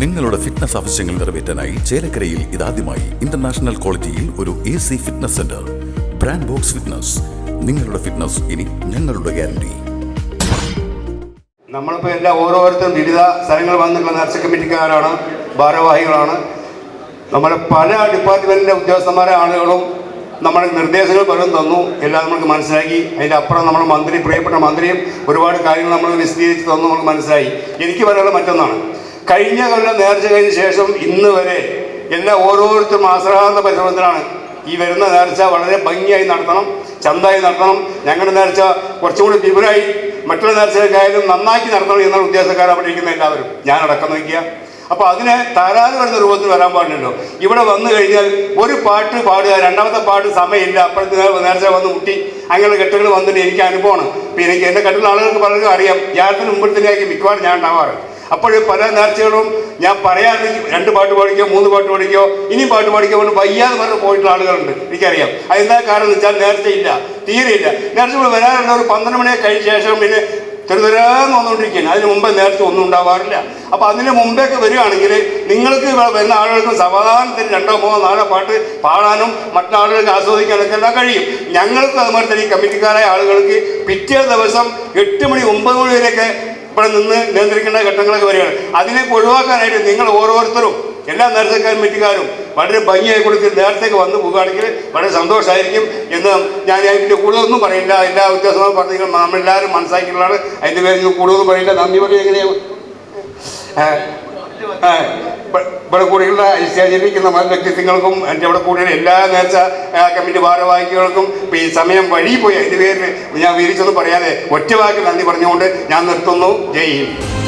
നിങ്ങളുടെ ഫിറ്റ്നസ് ആവശ്യങ്ങൾ നിറവേറ്റാനായി ചേലക്കരയിൽ ഇതാദ്യമായി ഇന്റർനാഷണൽ ക്വാളിറ്റിയിൽ ഒരു A C fitness centre brand box fitness നിങ്ങളുടെ ഫിറ്റ്നസ് ഇനി ഞങ്ങളുടെ ഗ്യാരണ്ടി നമ്മളിപ്പോൾ എല്ലാ ഓരോരുത്തരും വിവിധ സ്ഥലങ്ങൾ വന്നിട്ടുള്ള നേർച്ച കമ്മിറ്റിക്കാരാണ് ഭാരവാഹികളാണ്. നമ്മുടെ പല ഡിപ്പാർട്ട്മെന്റിന്റെ ഉദ്യോഗസ്ഥന്മാരെ ആളുകളും നമ്മുടെ നിർദ്ദേശങ്ങൾ പലരും തന്നു. എല്ലാം നമുക്ക് മനസ്സിലാക്കി. അതിന്റെ അപ്പുറം നമ്മുടെ മന്ത്രി പ്രിയപ്പെട്ട മന്ത്രിയും ഒരുപാട് കാര്യങ്ങൾ നമ്മൾ വിശദീകരിച്ച് തന്നു നമുക്ക് മനസ്സിലായി. എനിക്ക് പറയാനുള്ള മറ്റൊന്നാണ്. കഴിഞ്ഞ കൊല്ലം നേർച്ച കഴിഞ്ഞ ശേഷം ഇന്ന് വരെ എല്ലാ ഓരോരുത്തരും ആശ്രാന്ത പരിശ്രമത്തിലാണ്. ഈ വരുന്ന നേർച്ച വളരെ ഭംഗിയായി നടത്തണം ചന്തായി നടത്തണം. ഞങ്ങളുടെ നേർച്ച കുറച്ചും കൂടി വിപുലമായി മറ്റുള്ള നേർച്ചകൾക്കായാലും നന്നാക്കി നടത്തണം എന്നുള്ള ഉദ്ദേശക്കാർ അവിടെ ഇരിക്കുന്ന എല്ലാവരും. ഞാൻ നോക്കിയ. അപ്പോൾ അതിനെ താരാതെ വരുന്ന രൂപത്തിൽ വരാൻ പാടില്ലല്ലോ. ഇവിടെ വന്നു കഴിഞ്ഞാൽ ഒരു പാട്ട് പാടുക രണ്ടാമത്തെ പാട്ട് സമയമില്ല. അപ്പോഴത്തെ നേർച്ച വന്ന് മുട്ടി. അങ്ങനെയുള്ള കെട്ടുകൾ വന്നിട്ട് എനിക്ക് അനുഭവമാണ്. പിന്നെ എനിക്ക് എന്റെ കെട്ടുള്ള ആളുകൾക്ക് പലർക്കും അറിയാം. യാത്രത്തിന് മുമ്പിൽ തന്നെയായിരിക്കും മിക്കവാറും ഞാൻ ഉണ്ടാവാറ്. അപ്പോൾ പല നേർച്ചകളും ഞാൻ പറയാതെ രണ്ട് പാട്ട് പാടിക്കോ മൂന്ന് പാട്ട് പാടിക്കോ ഇനി പാട്ട് പാടിക്കോ എന്ന് വയ്യാതെ പറഞ്ഞ് പോയിട്ടുള്ള ആളുകളുണ്ട് എനിക്കറിയാം. അതെന്താ കാരണം വെച്ചാൽ നേർച്ചയില്ല തീരെയില്ല. നേർച്ച ഇവിടെ വരാറുള്ള ഒരു പന്ത്രണ്ട് മണിയെ കഴിഞ്ഞ ശേഷം പിന്നെ ചെറുതരാന്ന് വന്നുകൊണ്ടിരിക്കുകയാണ് അതിന് മുമ്പ് നേരത്തെ ഒന്നും ഉണ്ടാവാറില്ല. അപ്പോൾ അതിന് മുമ്പേക്ക് വരികയാണെങ്കിൽ നിങ്ങൾക്ക് വരുന്ന ആളുകൾക്ക് സമാധാനത്തിന് രണ്ടോ മൂന്നോ നാലോ പാട്ട് പാടാനും മറ്റാളുകൾക്ക് ആസ്വദിക്കാനൊക്കെ എല്ലാം കഴിയും. ഞങ്ങൾക്ക് അതുപോലെ തന്നെ ഈ കമ്മിറ്റിക്കാരായ ആളുകൾക്ക് പിറ്റേ ദിവസം എട്ട് മണി ഒമ്പത് മണി വരെയൊക്കെ ഇവിടെ നിന്ന് നിയന്ത്രിക്കേണ്ട ഘട്ടങ്ങളൊക്കെ വരികയാണ്. അതിനെ ഒഴിവാക്കാനായിട്ട് നിങ്ങൾ ഓരോരുത്തരും എല്ലാ നേരത്തെ കമ്മിറ്റിക്കാരും വളരെ ഭംഗിയായി കൊടുത്ത് നേരത്തേക്ക് വന്ന് പോകുകയാണെങ്കിൽ വളരെ സന്തോഷമായിരിക്കും എന്ന് ഞാൻ അതിന്റെ കൂടുതലൊന്നും പറയില്ല. എല്ലാ വ്യത്യാസങ്ങളും പറഞ്ഞു നമ്മളെല്ലാവരും മനസ്സിലാക്കിയിട്ടുള്ളതാണ്. അതിന്റെ പേരിൽ കൂടുതലൊന്നും പറയില്ല. നന്ദി പറയും എങ്ങനെയാണ് ഇവിടെ കൂടിയുള്ള മത വ്യക്തിത്വങ്ങൾക്കും എന്റെ ഇവിടെ കൂടിയുള്ള എല്ലാ നേർച്ച കമ്മിറ്റി ഭാരവാഹികൾക്കും ഈ സമയം വഴി പോയി അതിന്റെ പേരിൽ ഞാൻ വിവരിച്ചൊന്നും പറയാതെ ഒറ്റ വാക്കിൽ നന്ദി പറഞ്ഞുകൊണ്ട് ഞാൻ നിർത്തുന്നു. ജയ് ഹിന്ദ്.